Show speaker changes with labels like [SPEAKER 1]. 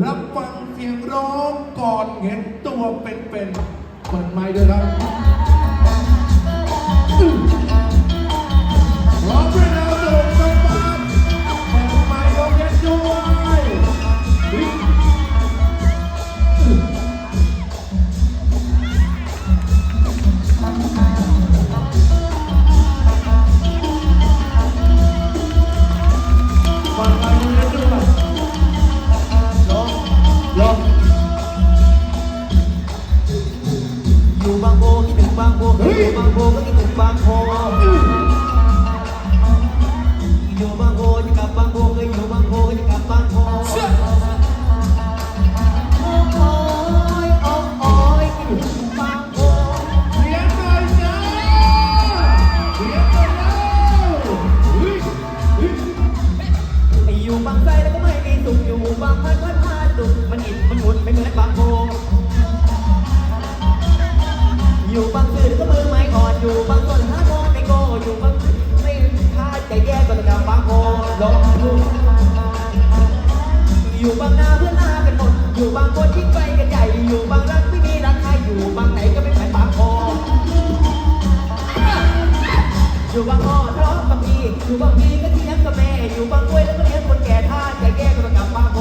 [SPEAKER 1] รับฟังเสียงร้องก่อนเห็นตัวเป็นๆเปิดไมค์ด้วยครับ อยู่
[SPEAKER 2] บางใจ
[SPEAKER 1] แล้ว
[SPEAKER 2] ก็ไม่มีสุขอยู่บางพันพันพาสุขมันอิดมันหมุนไม่เหมือนบางโพอยู่บางตื่นก็มือไม้อ่อนอยู่บางต้นหาโงไม่โกอยู่บางไม่ค่าใจแย่ก็ต้องกลับบางโพลองดูอยู่บางนาเพื่อนหน้ากันหมดอยู่บางคนทิ้งไป อยู่บางอ้อทะเลาะกับพี่อยู่บางพี่ก็เถียงกับแม่ อยู่บางกล้วยแล้วก็เลี้ยงคนแก่ท่าใจแย่ก็ต้องกลับบางโพ